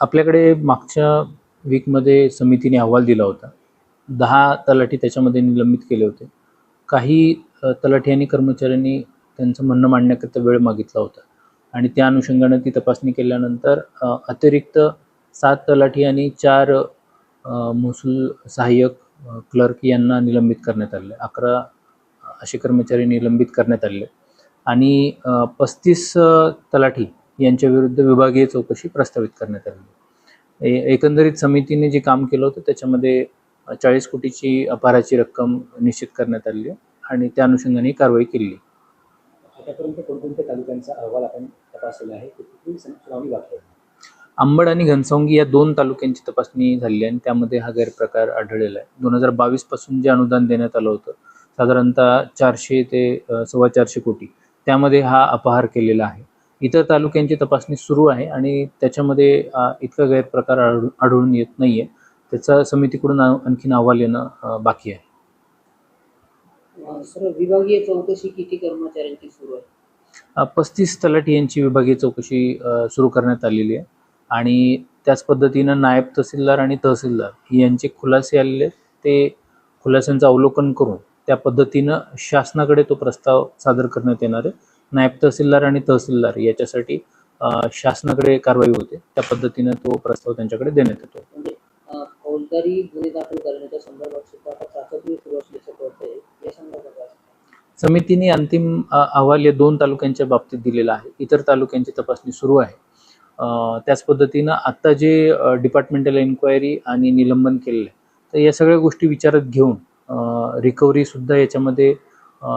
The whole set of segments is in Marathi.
आपल्याकडे मागच्या वीकमध्ये समितीने अहवाल दिला होता. दहा तलाठी त्याच्यामध्ये निलंबित केले होते. काही तलाठी आणि कर्मचाऱ्यांनी त्यांचं म्हणणं मांडण्याकरिता वेळ मागितला होता. आणि त्या अनुषंगानं ती तपासणी केल्यानंतर अतिरिक्त सात तलाठी आणि चार महसूल सहाय्यक क्लर्क यांना निलंबित करण्यात आले. अकरा असे कर्मचारी निलंबित करण्यात आले. आणि पस्तीस तलाठी यांच्या विरुद्ध विभागीय चौकशी प्रस्तावित करण्यात आली. एकंदरीत समितीने जे काम केलं होतं त्याच्यामध्ये चाळीस कोटीची अपहाराची रक्कम निश्चित करण्यात आली आहे आणि त्या अनुषंगाने कारवाई केली. आतापर्यंत कोणकोणत्या तालुक्यांचा अहवाल आपण तपासलेला आहे? अंबड आणि घनसावंगी या दोन तालुक्यांची तपासणी झाली आणि त्यामध्ये हा गैरप्रकार आढळलेला आहे. दोन हजार बावीसपासून जे अनुदान देण्यात आलं होतं साधारणतः चारशे ते सव्वा चारशे कोटी त्यामध्ये हा अपहार केलेला आहे. इतर तालुक्यांची तपासणी सुरू आहे आणि त्याच्यामध्ये इतका गैरप्रकार आढळून आढळून येत नाही आहे त्याचा समितीकडून आणखीन अहवाल येणं बाकी आहे. सर विभागीय चौकशी किती कर्मचाऱ्यांची सुरू आहे? पस्तीस तलाठी यांची विभागीय चौकशी सुरू करण्यात आलेली आहे. आणि त्याच पद्धतीनं नायब तहसीलदार आणि तहसीलदार यांचे खुलासे आलेले आहेत. ते खुलास्यांचं अवलोकन करून त्या पद्धतीनं शासनाकडे तो प्रस्ताव सादर करण्यात येणार आहे. नायब तहसीलदार आणि तहसीलदार याच्यासाठी शासनाकडे कारवाई होते. त्या पद्धतीनं तो प्रस्ताव त्यांच्याकडे देण्यात येतो. म्हणजे अं, फौजदारी गुन्हे दाखल करण्याच्या संदर्भात सुद्धा आता चाचपणी सुरू असल्याचं कळतंय. या संदर्भात काय? समितीने अंतिम अहवाल या दोन तालुक्यांच्या बाबतीत दिलेला आहे. इतर तालुक्यांची तपासणी सुरू आहे. त्याच पद्धतीनं आत्ता जे डिपार्टमेंटल एन्क्वायरी आणि निलंबन केलेलं आहे तर या सगळ्या गोष्टी विचारात घेऊन रिकव्हरी सुद्धा याच्यामध्ये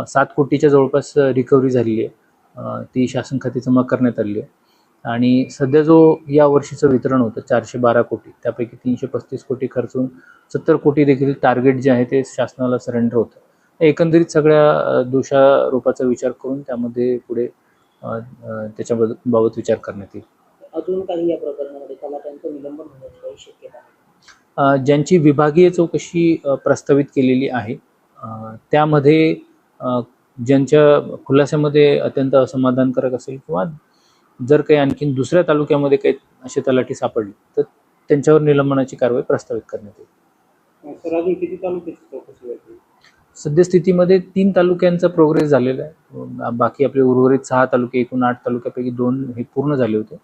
सात कोटीच्या जवळपास रिकव्हरी झालेली आहे. ती शासन खाती जमा करण्यात आली आहे. आणि सध्या जो या वर्षीचं वितरण होतं चारशे बारा कोटी त्यापैकी तीनशे पस्तीस कोटी खर्चून सत्तर कोटी देखील टार्गेट जे आहे ते शासनाला सरेंडर होतं. एकंदरीत सगळ्या दोषारोपाचा विचार करून त्यामध्ये पुढे अ, अ, त्याच्याबद्दल बाबत विचार करण्यात येईल. अजून काही या प्रकरणामध्ये तलाट्यांचं निलंबन होण्याची काही शक्यता आहे? अ, ज्यांची विभागीय चौकशी प्रस्तावित केलेली आहे त्यामध्ये ज्यांच्या खुलास्यामध्ये अत्यंत असमाधानकारक असेल किंवा जर काही आणखीन दुसऱ्या तालुक्यामध्ये काही असे तलाठी सापडले तर त्यांच्यावर निलंबनाची कारवाई प्रस्तावित करण्यात येईल. सर अजून किती तालुक्याची चौकशी व्हायची सद्यस्थितीमध्ये तीन तालुक्यांचा प्रोग्रेस झालेला आहे. बाकी आपले उर्वरित सहा तालुके एकूण आठ तालुक्यापैकी दोन हे पूर्ण झाले होते.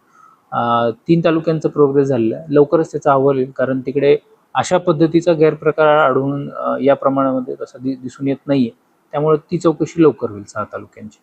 तीन तालुक्यांचा प्रोग्रेस झालेला आहे. लवकरच त्याचा अहवाल येईल कारण तिकडे अशा पद्धतीचा गैरप्रकार आढळून या प्रमाणामध्ये तसा दिसून येत नाहीये. त्यामुळे ती चौकशी लवकर होईल सहा तालुक्यांची.